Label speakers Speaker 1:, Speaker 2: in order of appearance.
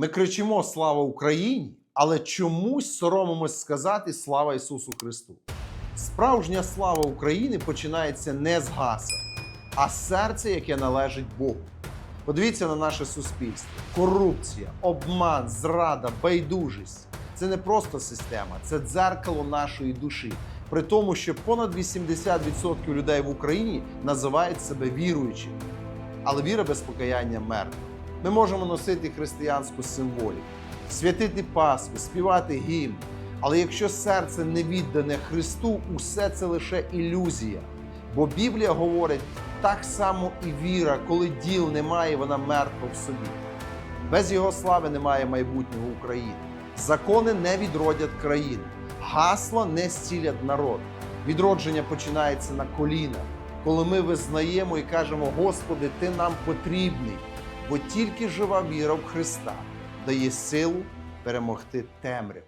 Speaker 1: Ми кричимо Слава Україні, але чомусь соромимось сказати Слава Ісусу Христу. Справжня слава України починається не з гаса, а з серця, яке належить Богу. Подивіться на наше суспільство: корупція, обман, зрада, байдужість це не просто система, це дзеркало нашої душі. При тому, що понад 80% людей в Україні називають себе віруючими. Але віра без покаяння мертва. Ми можемо носити християнську символіку, святити Пасху, співати гімн. Але якщо серце не віддане Христу, усе це лише ілюзія. Бо Біблія говорить так само і віра, коли діл немає, вона мертва в собі. Без його слави немає майбутнього України. Закони не відродять країну, гасла не зцілять народ. Відродження починається на колінах, коли ми визнаємо і кажемо: Господи, Ти нам потрібний, бо тільки жива віра в Христа дає силу перемогти темряву.